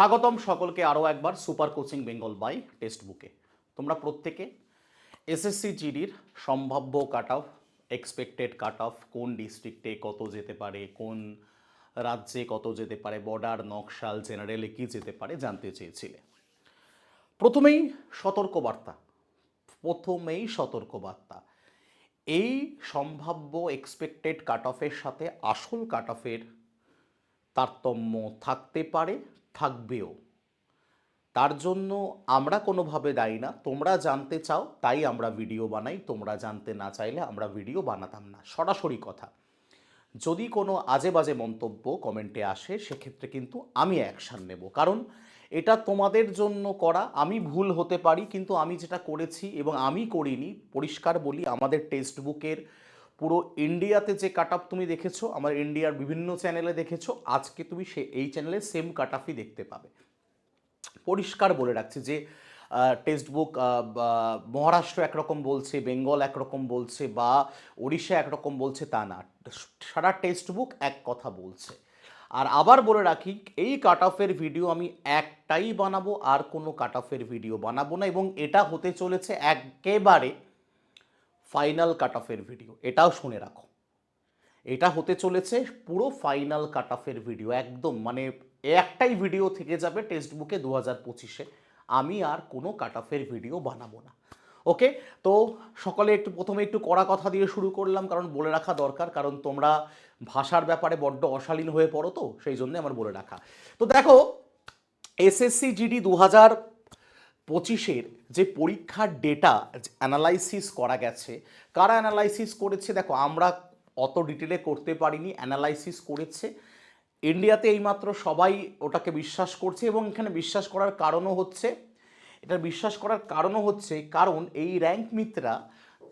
স্বাগতম সকলকে আরও একবার super coaching Bengal by text বুকে। তোমরা প্রত্যেকে এসএসসি জিডির সম্ভাব্য cut off expected cut off কোন ডিস্ট্রিক্টে কত যেতে পারে, কোন রাজ্যে কত যেতে পারে বর্ডার নকশাল জেনারেলে কি যেতে পারে জানতে চেয়েছিলে। প্রথমেই সতর্কবার্তা প্রথমেই সতর্কবার্তা, এই সম্ভাব্য এক্সপেক্টেড কাট অফের সাথে আসল কাট অফের তারতম্য থাকতে পারে থাকবেও। তার জন্য আমরা কোনোভাবে দায়ী না। তোমরা জানতে চাও, তাই আমরা ভিডিও বানাই। তোমরা জানতে না চাইলে আমরা ভিডিও বানাতাম না। সরাসরি কথা। যদি কোনো আজে বাজে মন্তব্য কমেন্টে আসে, সেক্ষেত্রে কিন্তু আমি অ্যাকশান নেব। কারণ এটা তোমাদের জন্য করা। আমি ভুল হতে পারি, কিন্তু আমি যেটা করেছি এবং আমি করিনি, পরিষ্কার বলি, আমাদের টেক্সট বুকের পুরো ইন্ডিয়াতে যে কাট তুমি দেখেছ, আমার ইন্ডিয়ার বিভিন্ন চ্যানেলে দেখেছ, আজকে তুমি সে, এই চ্যানেলে সেম কাট দেখতে পাবে। পরিষ্কার বলে রাখছি যে টেক্সট বুক মহারাষ্ট্র একরকম বলছে বেঙ্গল একরকম বলছে, বা উড়িষ্যা একরকম বলছে, তা না। সারা টেক্সট বুক এক কথা বলছে। আর আবার বলে রাখি, এই কাট অফের ভিডিও আমি একটাই বানাবো, আর কোনো কাট অফের ভিডিও বানাবো না, এবং এটা হতে চলেছে একেবারে ফাইনাল কাট অফের ভিডিও এটাও শুনে রাখো। এটা হতে চলেছে পুরো ফাইনাল কাট অফের ভিডিও একদম মানে একটাই ভিডিও থেকে যাবে টেক্সট বুকে দু হাজার পঁচিশে। আমি আর কোনো কাট অফের ভিডিও বানাবো না। ওকে তো সকলে একটু প্রথমে একটু কড়া কথা দিয়ে শুরু করলাম, কারণ বলে রাখা দরকার, কারণ তোমরা ভাষার ব্যাপারে বড্ড অশালীন হয়ে পড়ো তো, সেই জন্য আমার বলে রাখা। তো দেখো এসএসসি জিডি দু হাজার পঁচিশের যে পরীক্ষার ডেটা অ্যানালাইসিস করা গেছে, কারা অ্যানালাইসিস করেছে? দেখো, আমরা অত ডিটেলে করতে পারিনি অ্যানালাইসিস করেছে। ইন্ডিয়াতে এইমাত্র সবাই ওটাকে বিশ্বাস করছে এবং এখানে বিশ্বাস করার কারণও হচ্ছে। এটা বিশ্বাস করার কারণও হচ্ছে, কারণ এই র্যাঙ্ক মিত্রা,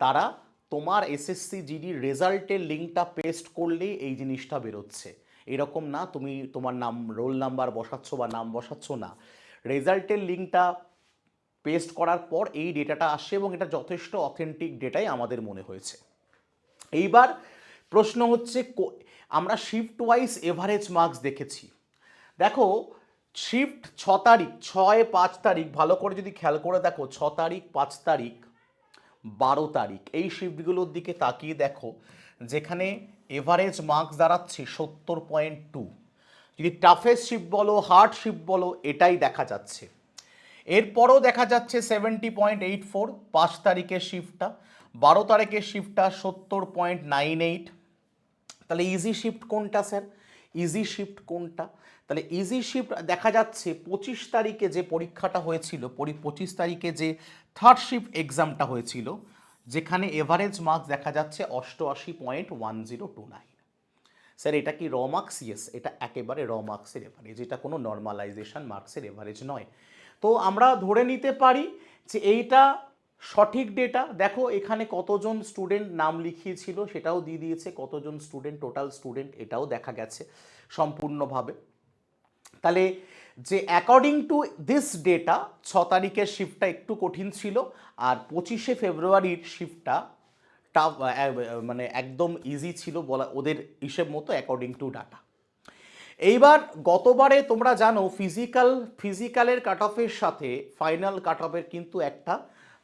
তারা তোমার এসএসসি জিডির রেজাল্টের লিঙ্কটা পেস্ট করলেই এই জিনিসটা বেরোচ্ছে। এরকম না, তুমি তোমার নাম রোল নাম্বার বসাচ্ছ বা নাম বসাচ্ছ না। রেজাল্টের লিঙ্কটা পেস্ট করার পর এই ডেটাটা আসে এবং এটা যথেষ্ট অথেন্টিক ডেটাই আমাদের মনে হয়েছে। এইবার প্রশ্ন হচ্ছে আমরা শিফট ওয়াইজ এভারেজ মার্কস দেখেছি। দেখো শিফট ছ তারিখ, ছয় পাঁচ তারিখ, ভালো করে যদি খেয়াল করে দেখো, ছ তারিখ, পাঁচ তারিখ, বারো তারিখ, এই শিফটগুলোর দিকে তাকিয়ে দেখো, যেখানে এভারেজ মার্কস দাঁড়াচ্ছে সত্তর পয়েন্ট টু যদি টাফেস্ট শিফট বলো হার্ড শিফট বলো, এটাই দেখা যাচ্ছে। এরপরও দেখা যাচ্ছে সেভেন্টি পয়েন্ট এইট ফোর পাঁচ তারিখের শিফটটা বারো তারিখের শিফটটা সত্তর পয়েন্ট নাইন এইট তাহলে ইজি শিফট কোনটা স্যার ইজি শিফট কোনটা? তাহলে ইজি শিফট দেখা যাচ্ছে পঁচিশ তারিখে যে পরীক্ষাটা হয়েছিল পঁচিশ তারিখে যে থার্ড শিফট এক্সামটা হয়েছিল, যেখানে এভারেজ মার্কস দেখা যাচ্ছে অষ্টআশি point one zero two nine sir এটা কি র মার্কস ইয়েস এটা একেবারে র মার্কসের এভারেজ এটা কোনো নর্মালাইজেশন মার্কসের এভারেজ নয়। তো আমরা ধরে নিতে পারি যে এইটা সঠিক ডেটা দেখো, এখানে কতজন স্টুডেন্ট নাম লিখিয়েছিল, সেটাও দিয়ে দিয়েছে। কতজন স্টুডেন্ট টোটাল স্টুডেন্ট এটাও দেখা গেছে সম্পূর্ণভাবে। তাহলে যে অ্যাকর্ডিং টু দিস ডেটা ছ তারিখের শিফটটা একটু কঠিন ছিল, আর পঁচিশে ফেব্রুয়ারির শিফটটা টাফ মানে একদম ইজি ছিল বলা ওদের হিসেব মতো অ্যাকর্ডিং টু ডাটা এইবার গতবারে তোমরা জানো ফিজিক্যাল ফিজিক্যালের কাট অফের সাথে ফাইনাল কাট অফের কিন্তু একটা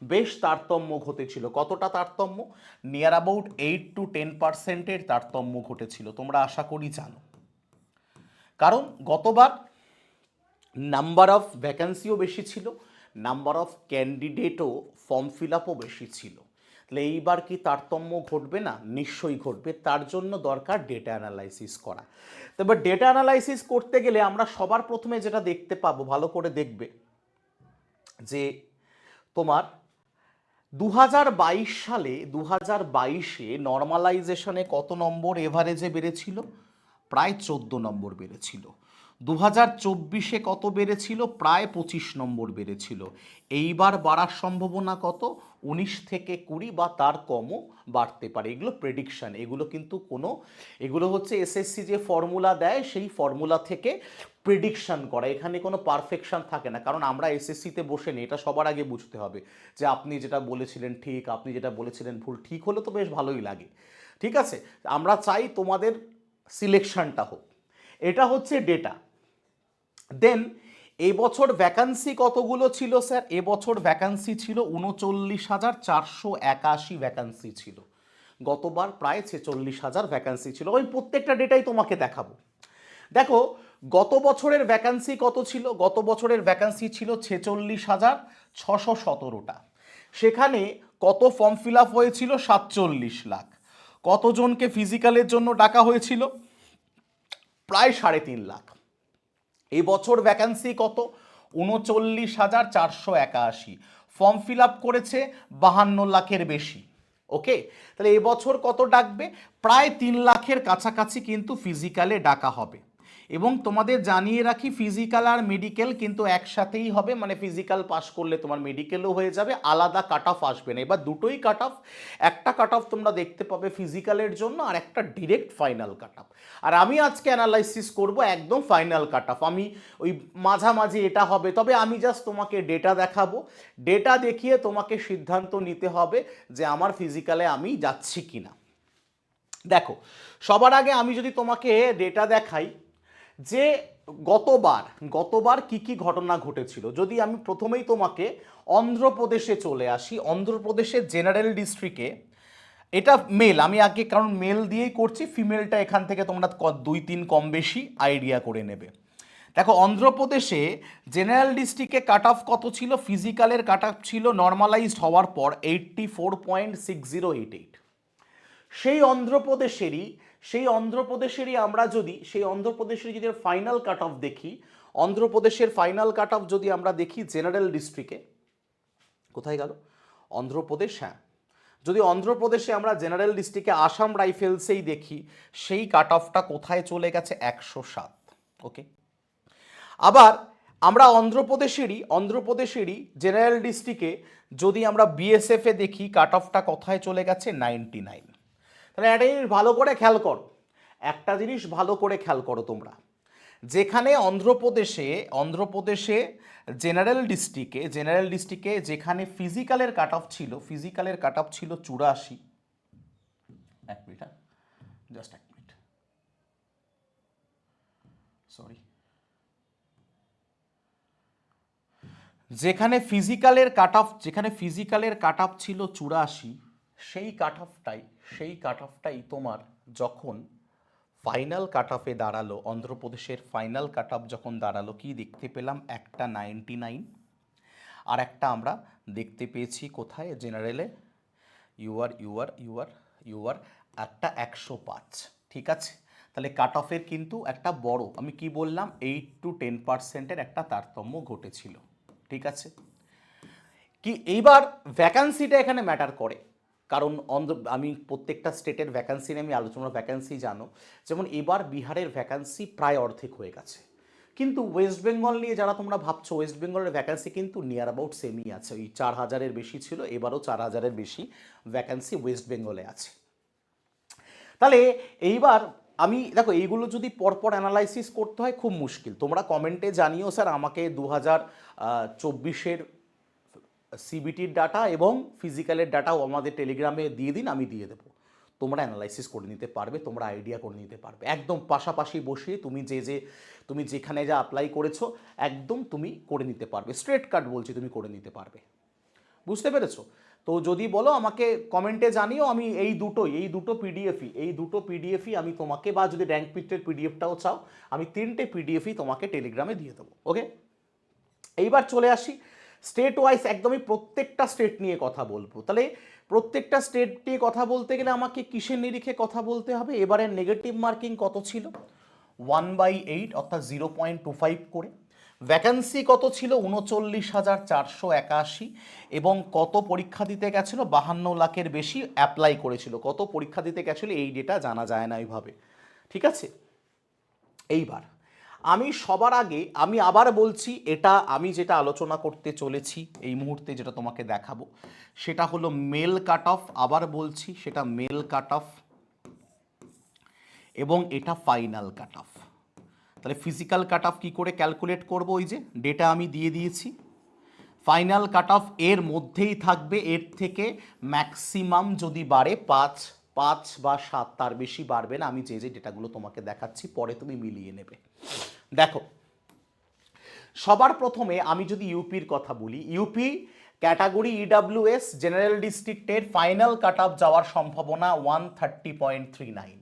বেশ তারতম্য ঘটেছিল। কতটা তারতম্য? Near about eight to ten পার্সেন্টের তারতম্য ঘটেছিল, তোমরা আশা করি জানো। কারণ গতবার নাম্বার অফ ভ্যাকান্সিও বেশি ছিল নাম্বার অফ ক্যান্ডিডেটও ফর্ম ফিল আপও বেশি ছিল। তাহলে এইবার কি তারতম্য ঘটবে না? নিশ্চয়ই ঘটবে। তার জন্য দরকার ডেটা অ্যানালাইসিস করা। তবে ডেটা অ্যানালাইসিস করতে গেলে আমরা সবার প্রথমে যেটা দেখতে পাবো, ভালো করে দেখবে যে তোমার দু হাজার বাইশ সালে দু হাজার বাইশে নর্মালাইজেশনে কত নম্বর এভারেজে বেড়েছিল? প্রায় চোদ্দ নম্বর বেড়েছিল। দু হাজার চব্বিশে কত বেড়েছিল? প্রায় পঁচিশ নম্বর বেড়েছিল। এইবার বাড়ার সম্ভাবনা কত? উনিশ থেকে কুড়ি বা তার কমও বাড়তে পারে। এগুলো প্রেডিকশান এগুলো কিন্তু কোনো, এগুলো হচ্ছে এসএসসি যে ফর্মুলা দেয়, সেই ফর্মুলা থেকে প্রেডিকশান করা। এখানে কোনো পারফেকশন থাকে না। কারণ আমরা এসএসসিতে বসে নেই, এটা সবার আগে বুঝতে হবে যে আপনি যেটা বলেছিলেন ঠিক, আপনি যেটা বলেছিলেন ভুল। ঠিক হলে তো বেশ ভালোই লাগে। ঠিক আছে? আমরা চাই তোমাদের সিলেকশনটা হোক। এটা হচ্ছে ডেটা দেন এবছর ভ্যাকান্সি কতগুলো ছিল স্যার এবছর ভ্যাকান্সি ছিল উনচল্লিশ হাজার চারশো একাশি ভ্যাকান্সি ছিল। গতবার প্রায় ছেচল্লিশ হাজার ভ্যাকান্সি ছিল। ওই প্রত্যেকটা ডেটাই তোমাকে দেখাবো। দেখো, গত বছরের ভ্যাকান্সি কত ছিল? গত বছরের ভ্যাকান্সি ছিল ছেচল্লিশ হাজার ছশো সতেরোটা। সেখানে কত ফর্ম ফিল আপ হয়েছিল? সাতচল্লিশ লাখ। কতজনকে ফিজিক্যালের জন্য ডাকা হয়েছিল? প্রায় সাড়ে তিন লাখ। এই বছর ভ্যাকান্সি কত? উনচল্লিশ হাজার চারশো একাশি। ফর্ম ফিল আপ করেছে বাহান্ন লাখের বেশি। ওকে তাহলে এবছর কত ডাকবে? প্রায় তিন লাখের কাছাকাছি কিন্তু ফিজিক্যালে ডাকা হবে। এবং তোমাদের জানিয়ে রাখি ফিজিক্যাল আর মেডিকেল কিন্তু একসাথেই হবে। মানে ফিজিক্যাল পাস করলে তোমার মেডিকেলও হয়ে যাবে, আলাদা কাট অফ আসবে না। এবার দুটোই কাট অফ একটা কাট অফ তোমরা দেখতে পাবে ফিজিক্যালের জন্য আর একটা ডিরেক্ট ফাইনাল কাট অফ আর আমি আজকে অ্যানালাইসিস করব একদম ফাইনাল কাট অফ আমি ওই মাঝামাঝি এটা হবে, তবে আমি জাস্ট তোমাকে ডেটা দেখাবো। ডেটা দেখিয়ে তোমাকে সিদ্ধান্ত নিতে হবে যে আমার ফিজিক্যালে আমি যাচ্ছি কি না দেখো, সবার আগে আমি যদি তোমাকে ডেটা দেখাই যে গতবার গতবার কি কি ঘটনা ঘটেছিল? যদি আমি প্রথমেই তোমাকে অন্ধ্রপ্রদেশে চলে আসি, অন্ধ্রপ্রদেশের জেনারেল ডিস্ট্রিক্টে এটা মেল আমি আগে কারণ মেল দিয়েই করছি ফিমেলটা এখান থেকে তোমরা দুই, তিন কম বেশি আইডিয়া করে নেবে। দেখো, অন্ধ্রপ্রদেশে জেনারেল ডিস্ট্রিক্টে কাট অফ কত ছিল? ফিজিক্যালের কাট অফ ছিল নর্মালাইজড হওয়ার পর eighty four point six zero eight eight সেই অন্ধ্রপ্রদেশেরই সেই অন্ধ্রপ্রদেশেরই আমরা যদি, সেই অন্ধ্রপ্রদেশের যদি ফাইনাল কাট অফ দেখি, অন্ধ্রপ্রদেশের ফাইনাল কাট অফ যদি আমরা দেখি জেনারেল ডিস্ট্রিক্টে কোথায় গেল? অন্ধ্রপ্রদেশ হ্যাঁ। যদি অন্ধ্রপ্রদেশে আমরা জেনারেল ডিস্ট্রিক্টে আসাম রাইফেলসেই দেখি, সেই কাট অফটা কোথায় চলে গেছে? একশো সাত ওকে আবার আমরা অন্ধ্রপ্রদেশেরই অন্ধ্রপ্রদেশেরই জেনারেল ডিস্ট্রিক্টে যদি আমরা বিএসএফে দেখি কাট অফটা কোথায় চলে গেছে? নাইনটি নাইন তাহলে একটা জিনিস ভালো করে খেয়াল করো। একটা জিনিস ভালো করে খেয়াল করো তোমরা। যেখানে অন্ধ্রপ্রদেশে অন্ধ্রপ্রদেশে জেনারেল ডিস্ট্রিক্টে জেনারেল ডিস্ট্রিক্টে যেখানে ফিজিক্যালের কাট অফ ছিল ফিজিক্যালের কাট অফ ছিল চুরাশি। এক মিনিট হ্যাঁ? জাস্ট এক মিনিট সরি যেখানে ফিজিক্যালের কাট অফ যেখানে ফিজিক্যালের কাট অফ ছিল চুরাশি, সেই কাট অফটাই সেই কাট অফটাই তোমার যখন ফাইনাল কাট অফে দাঁড়াল, অন্ধ্রপ্রদেশের ফাইনাল কাট অফ যখন দাঁড়াল, কি দেখতে পেলাম? একটা নাইনটি নাইন আর একটা আমরা দেখতে পেয়েছি কোথায়? জেনারেলে ইউআর ইউআর ইউআর ইউআর একটা একশো পাঁচ। ঠিক আছে? তাহলে কাট অফের কিন্তু একটা বড়, আমি কি বললাম? এইট টু টেন পার্সেন্টের একটা তারতম্য ঘটেছিল। ঠিক আছে? কি, এইবার ভ্যাকান্সিটা এখানে ম্যাটার করে। কারণ অন্ধ্র, আমি প্রত্যেকটা স্টেটের ভ্যাকান্সি নিয়ে আমি আলোচনা ভ্যাকান্সি জানো, যেমন এবার বিহারের ভ্যাকান্সি প্রায় অর্ধেক হয়ে গেছে। কিন্তু ওয়েস্ট বেঙ্গল নিয়ে যারা তোমরা ভাবছ ওয়েস্ট বেঙ্গলের ভ্যাকান্সি কিন্তু নিয়ার অ্যাবাউট সেমই আছে। ওই চার হাজারের বেশি ছিল, এবারও চার হাজারের বেশি ভ্যাকান্সি ওয়েস্ট বেঙ্গলে আছে। তাহলে এইবার আমি, দেখো, এইগুলো যদি পরপর অ্যানালাইসিস করতে হয় খুব মুশকিল। তোমরা কমেন্টে জানিও, স্যার, আমাকে দু হাজার চব্বিশের সিবিটির ডাটা এবং ফিজিক্যালের ডাটাও আমাদের টেলিগ্রামে দিয়ে দিন, আমি দিয়ে দেবো। তোমরা অ্যানালাইসিস করে নিতে পারবে, তোমরা আইডিয়া করে নিতে পারবে। একদম পাশাপাশি বসিয়ে তুমি যে যে, তুমি যেখানে যা অ্যাপ্লাই করেছ, একদম তুমি করে নিতে পারবে। স্ট্রেট কাট বলছি, তুমি করে নিতে পারবে। বুঝতে পেরেছ? তো যদি বলো আমাকে কমেন্টে জানিও, আমি এই দুটোই, এই দুটো পিডিএফই এই দুটো পিডিএফই আমি তোমাকে বা যদি র্যাঙ্ক পিটের পিডিএফটাও চাও, আমি তিনটে পিডিএফই তোমাকে টেলিগ্রামে দিয়ে দেবো। ওকে এইবার চলে আসি। স্টেট ওয়াইজ একদমই প্রত্যেকটা স্টেট নিয়ে কথা বলব। তাহলে প্রত্যেকটা স্টেট নিয়ে কথা বলতে গেলে আমাকে কিসের নিরিখে কথা বলতে হবে? এবারে নেগেটিভ মার্কিং কত ছিল? ওয়ান বাই এইট অর্থাৎ জিরো পয়েন্ট টু ফাইভ করে। ভ্যাকান্সি কত ছিল? উনচল্লিশ হাজার চারশো একাশি। এবং কত পরীক্ষা দিতে গেছিল? বাহান্ন লাখের বেশি অ্যাপ্লাই করেছিল। কত পরীক্ষা দিতে গেছিল? এই ডেটা জানা যায় না এইভাবে। ঠিক আছে? এইবার আমি সবার আগে, আমি আবার বলছি, এটা আমি যেটা আলোচনা করতে চলেছি এই মুহূর্তে যেটা তোমাকে দেখাবো, সেটা হলো মেল কাট অফ আবার বলছি, সেটা মেল কাট অফ এবং এটা ফাইনাল কাট অফ তাহলে ফিজিক্যাল কাট অফ কী করে ক্যালকুলেট করব? ওই যে ডেটা আমি দিয়ে দিয়েছি। ফাইনাল কাট অফ এর মধ্যেই থাকবে, এর থেকে ম্যাক্সিমাম যদি বাড়ে পাঁচ পাঁচ বা সাত তার বেশি বাড়বে না, আমি যে যে ডেটাগুলো তোমাকে দেখাচ্ছি, পরে তুমি মিলিয়ে নেবে। দেখো, সবার প্রথমে আমি যদি ইউপির কথা বলি, ইউপি ক্যাটাগরি ইডাব্লিউএস জেনারেল ডিস্ট্রিক্টের ফাইনাল কাট অফ যাওয়ার সম্ভাবনা one thirty point three nine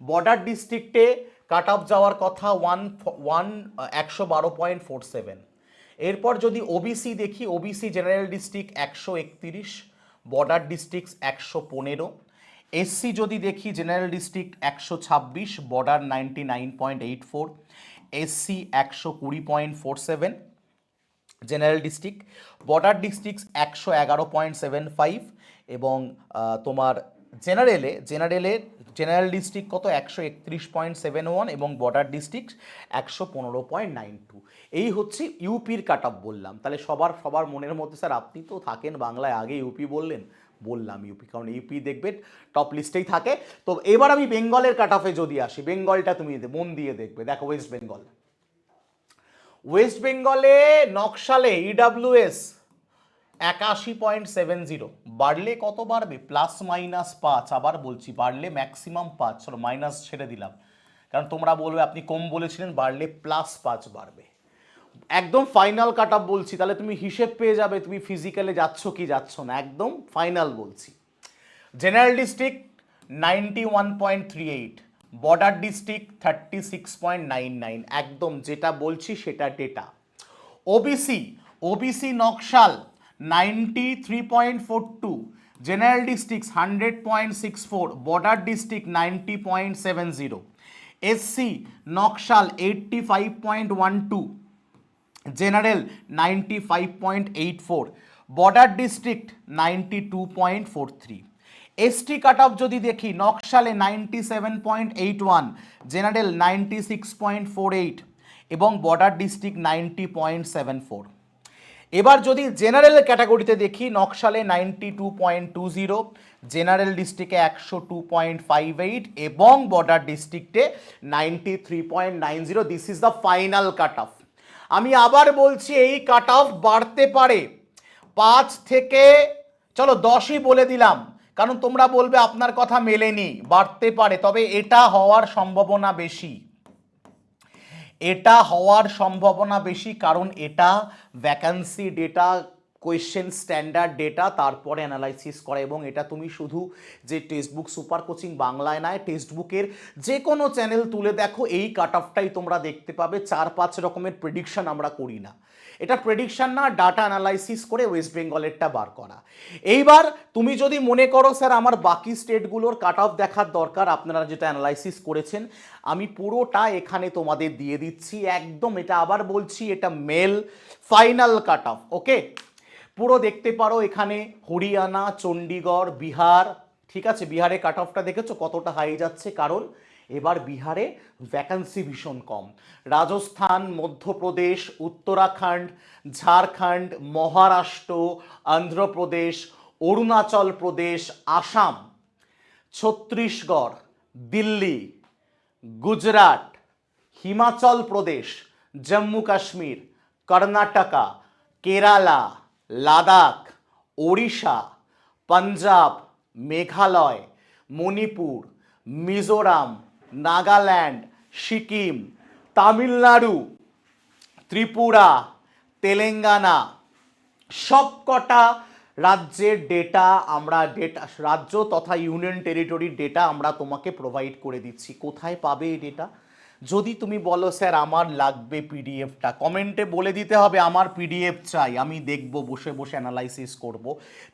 border ডিস্ট্রিক্টে কাট অফ যাওয়ার কথা ওয়ান ওয়ান একশো বারো পয়েন্ট ফোর সেভেন এরপর যদি ওবিসি দেখি ওবিসি জেনারেল ডিস্ট্রিক্ট একশো একত্রিশ বর্ডার ডিস্ট্রিক্ট একশো পনেরো। এসসি যদি দেখি জেনারেল ডিস্ট্রিক্ট একশো ছাব্বিশ border ninety nine point eight four SC একশো কুড়ি point four seven general district border district একশো এগারো পয়েন্ট সেভেন ফাইভ এবং তোমার জেনারেলে জেনারেলের জেনারেল ডিস্ট্রিক্ট কত? একশো একত্রিশ পয়েন্ট সেভেন ওয়ান এবং বর্ডার ডিস্ট্রিক্ট একশো পনেরো পয়েন্ট নাইন টু এই হচ্ছে ইউপির কাট অফ বললাম। তাহলে সবার সবার মনের মধ্যে স্যার, আপনি তো থাকেন বাংলায়, আগে ইউপি বললেন। বললাম ইউপি কারণ ইউপি দেখবে টপ লিস্টেই থাকে। তো এবার আমি বেঙ্গলের কাট অফে যদি আসি বেঙ্গলটা তুমি মন দিয়ে দেখবে, দেখো ওয়েস্ট বেঙ্গল ওয়েস্ট বেঙ্গলে নকশালে ইডাব্লিউএস একাশি পয়েন্ট সেভেন জিরো। বাড়লে কত বাড়বে? প্লাস মাইনাস পাঁচ, আবার বলছি, বাড়লে ম্যাক্সিমাম পাঁচ চলো মাইনাস ছেড়ে দিলাম। কারণ তোমরা বলবে, আপনি কম বলেছিলেন, বাড়লে প্লাস পাঁচ বাড়বে। একদম ফাইনাল কাট আপ বলছি, তাহলে তুমি হিসেব পেয়ে যাবে তুমি ফিজিক্যালে যাচ্ছ কি যাচ্ছ না, একদম ফাইনাল বলছি। General district ninety one point three eight border district thirty six point nine nine একদম যেটা বলছি সেটা data OBC OBC Naxal ninety three point four two general district hundred point six four border district ninety point seven zero SC Naxal eighty five point one two general ninety five point eight four, border district ninety two point four three. ST cut off যদি দেখি, নকশালে ninety seven point eight one, general ninety six point four eight এবং border district ninety point seven four. এবার যদি general ক্যাটাগরিতে দেখি, নকশালে ninety two point two zero, general ডিস্ট্রিক্টে একশো two point five eight এবং বর্ডার ডিস্ট্রিক্টে ninety three point nine zero this is the final cut off আমি আবার বলছি এই কাট অফ বাড়তে পারে। পাঁচ থেকে, চলো দশই বলে দিলাম, কারণ তোমরা বলবে আপনার কথা মেলেনি, বাড়তে পারে, তবে এটা হওয়ার সম্ভাবনা বেশি। এটা হওয়ার সম্ভাবনা বেশি, কারণ এটা vacancy data question standard data তারপরে অ্যানালাইসিস করে এবং এটা তুমি শুধু যে টেক্সটবুক সুপার কোচিং বাংলায় নয় টেক্সটবুকের যে কোনো চ্যানেল তুলে দেখো, এই কাট অফটাই তোমরা দেখতে পাবে, চার পাঁচ রকমের প্রেডিকশন আমরা করি না। এটা প্রেডিকশন না ডাটা অ্যানালাইসিস করে ওয়েস্ট বেঙ্গলেরটা বার করা। এইবার তুমি যদি মনে করো, স্যার, আমার বাকি স্টেটগুলোর কাট অফ দেখার দরকার আপনারা যেটা অ্যানালাইসিস করেছেন, আমি পুরোটা এখানে তোমাদের দিয়ে দিচ্ছি, একদম এটা আবার বলছি, এটা male final cut off okay পুরো দেখতে পারো এখানে হরিয়ানা, চণ্ডীগড়, বিহার, ঠিক আছে? বিহারে কাট অফটা দেখেছ? কতটা হাই যাচ্ছে? কারণ এবার বিহারে ভ্যাকান্সি ভীষণ কম। রাজস্থান, মধ্যপ্রদেশ, উত্তরাখণ্ড, ঝাড়খণ্ড, মহারাষ্ট্র অন্ধ্রপ্রদেশ অরুণাচল প্রদেশ, আসাম, ছত্তিশগড়, দিল্লি, গুজরাট, হিমাচল প্রদেশ জম্মু কাশ্মীর কর্ণাটকা, কেরালা লাদাখ, ওড়িশা, পাঞ্জাব, মেঘালয়, মণিপুর, মিজোরাম, নাগাল্যান্ড, সিকিম, তামিলনাড়ু, ত্রিপুরা, তেলেঙ্গানা। সবকটা রাজ্যের ডেটা আমরা ডেটা রাজ্য তথা ইউনিয়ন টেরিটরির ডেটা আমরা তোমাকে প্রোভাইড করে দিচ্ছি। কোথায় পাবে এই ডেটা যদি তুমি বলো, স্যার, আমার লাগবে পিডিএফটা। কমেন্টে বলে দিতে হবে, আমার পিডিএফ চাই, আমি দেখব, বসে বসে অ্যানালাইসিস করব।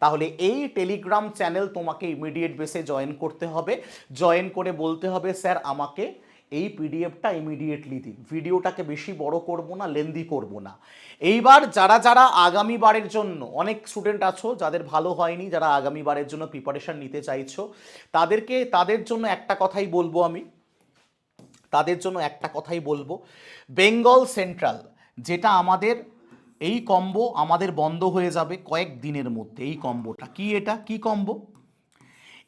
তাহলে এই টেলিগ্রাম চ্যানেল তোমাকে ইমিডিয়েট বেসে জয়েন করতে হবে। জয়েন করে বলতে হবে, স্যার, আমাকে এই পিডিএফটা ইমিডিয়েটলি দিন। ভিডিওটাকে বেশি বড় করব না লেন্দি করব না। এইবার যারা যারা আগামী বারের জন্য, অনেক স্টুডেন্ট আছো, যাদের ভালো হয়নি, যারা আগামী বারের জন্য প্রিপারেশন নিতে চাইছো, তাদেরকে, তাদের জন্য একটা কথাই বলব আমি। তাদের জন্য একটা কথাই বলব। বেঙ্গল সেন্ট্রাল, যেটা আমাদের, এই কম্বো আমাদের বন্ধ হয়ে যাবে কয়েক দিনের মধ্যে, এই কম্বোটা। কি এটা? কি কম্বো?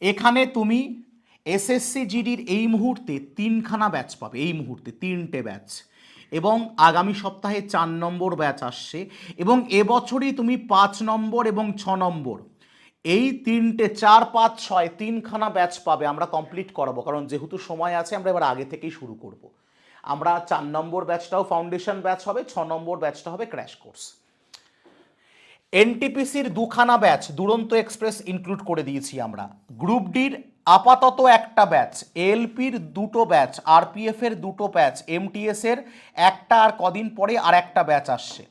এখানে তুমি এসএসসি জিডির এই মুহূর্তে তিনখানা ব্যাচ পাবে, এই মুহূর্তে তিনটে ব্যাচ। এবং আগামী সপ্তাহে চার নম্বর ব্যাচ আসছে। এবং এবছরই তুমি পাঁচ নম্বর এবং ছ নম্বর। এই তিনটে, চার, পাঁচ, ছয়, তিনখানা ব্যাচ পাবে, আমরা কমপ্লিট করাবো। কারণ যেহেতু সময় আছে, আমরা এবার আগে থেকেই শুরু করব। আমরা চার নম্বর ব্যাচটাও ফাউন্ডেশন ব্যাচ হবে, ছ নম্বর ব্যাচটা হবে ক্র্যাশ কোর্স এনটিপিসির দুখানা ব্যাচ দুরন্ত এক্সপ্রেস ইনক্লুড করে দিয়েছি আমরা। গ্রুপ ডির আপাতত একটা ব্যাচ এলপির দুটো ব্যাচ আরপিএফ এর দুটো ব্যাচ এমটিএস এর একটা আর কদিন পরে আর একটা ব্যাচ আসছে।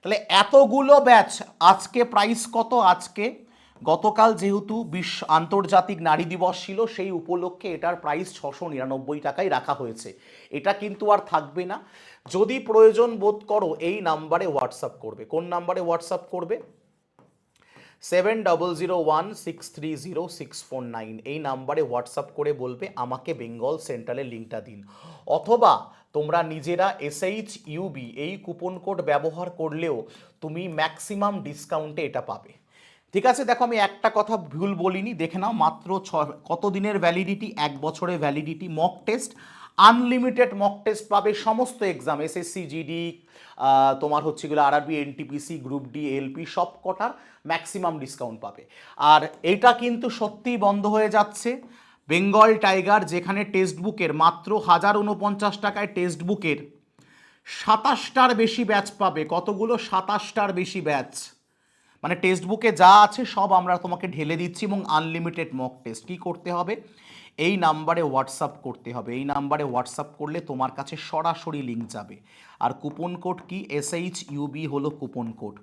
তাহলে এতগুলো ব্যাচ আজকে প্রাইস কত? আজকে গতকাল যেহেতু বিশ্ব আন্তর্জাতিক নারী দিবস ছিল, সেই উপলক্ষে এটার প্রাইস ছশো নিরানব্বই টাকায় রাখা হয়েছে। এটা কিন্তু আর থাকবে না। যদি প্রয়োজন বোধ করো, এই নাম্বারে হোয়াটসঅ্যাপ করবে। কোন নাম্বারে হোয়াটসঅ্যাপ করবে? Seven double zero one six three zero six four nine এই নাম্বারে হোয়াটসঅ্যাপ করে বলবে, আমাকে বেঙ্গল সেন্ট্রালের লিঙ্কটা দিন। অথবা তোমরা নিজেরা এসএইচ ইউবি এই কুপন কোড ব্যবহার করলেও তুমি ম্যাক্সিমাম ডিসকাউন্টে এটা পাবে। ঠিক আছে, দেখো আমি একটা কথা ভুল বলিনি, দেখে নাও মাত্র ছ কত দিনের ভ্যালিডিটি এক বছরের validity mock test unlimited mock test পাবে সমস্ত এক্সাম এসএসসি জিডি তোমার হচ্ছে গেলো RRB NTPC group D LP সব কটার ম্যাক্সিমাম ডিসকাউন্ট পাবে। আর এটা কিন্তু সত্যিই বন্ধ হয়ে যাচ্ছে। বেঙ্গল টাইগার যেখানে টেক্সট বুকের মাত্র হাজার উনপঞ্চাশ টাকায় টেক্সট বুকের সাতাশটার বেশি ব্যাচ পাবে, কতগুলো? সাতাশটার বেশি ব্যাচ মানে টেক্সট বুকে যা আছে সব আমরা তোমাকে ঢেলে দিচ্ছি এবং আনলিমিটেড মক টেস্ট। কী করতে হবে? এই নাম্বারে হোয়াটসঅ্যাপ করতে হবে। এই নাম্বারে হোয়াটসঅ্যাপ করলে তোমার কাছে সরাসরি লিঙ্ক যাবে। আর কুপন কোড কি? এস এসএইচ ইউবি হলো কুপন কোড।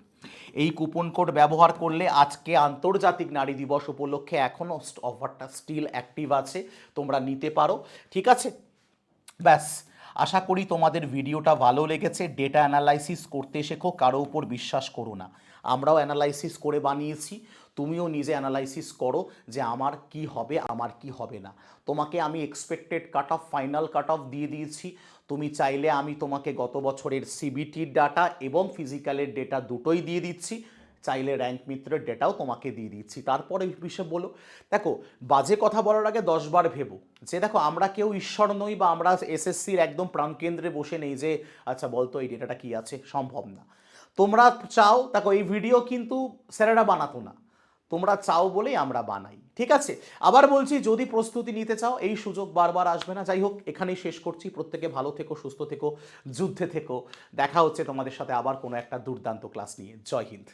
এই কুপন কোড ব্যবহার করলে আজকে আন্তর্জাতিক নারী দিবস উপলক্ষে এখনও অফারটা স্টিল অ্যাক্টিভ আছে। তোমরা নিতে পারো। ঠিক আছে? ব্যাস। আশা করি তোমাদের ভিডিওটা ভালো লেগেছে। ডেটা অ্যানালাইসিস করতে শেখো। কারও উপর বিশ্বাস করো না। আমরাও অ্যানালাইসিস করে বানিয়েছি। তুমিও নিজে অ্যানালাইসিস করো যে আমার কি হবে, আমার কি হবে না। তোমাকে আমি expected cut off final cut off দিয়ে দিয়েছি। তুমি চাইলে আমি তোমাকে গত বছরের সিবিটির ডাটা এবং ফিজিক্যালের ডেটা দুটোই দিয়ে দিচ্ছি। চাইলে র্যাঙ্ক মিত্রের ডেটাও তোমাকে দিয়ে দিচ্ছি। তারপরে বিষয়ে বলো। দেখো, বাজে কথা বলার আগে দশবার ভেবো। যে দেখো, আমরা কেউ ঈশ্বর নই বা আমরা এসএসসির একদম প্রাণকেন্দ্রে বসে নেই যে আচ্ছা বলতো, এই ডেটাটা কি আছে? সম্ভব না। তোমরা চাও, দেখো, এই ভিডিও কিন্তু স্যারেরা বানাতো না। তোমরা চাও বলেই আমরা বানাই, ঠিক আছে? আবার বলছি, যদি প্রস্তুতি নিতে চাও, এই সুযোগ বারবার আসবে না। যাই হোক, এখানেই শেষ করছি। প্রত্যেকে ভালো থেকো, সুস্থ থেকো, যুদ্ধে থেকো। দেখা হচ্ছে তোমাদের সাথে আবার কোনো একটা দুর্দান্ত ক্লাস নিয়ে। জয় হিন্দ।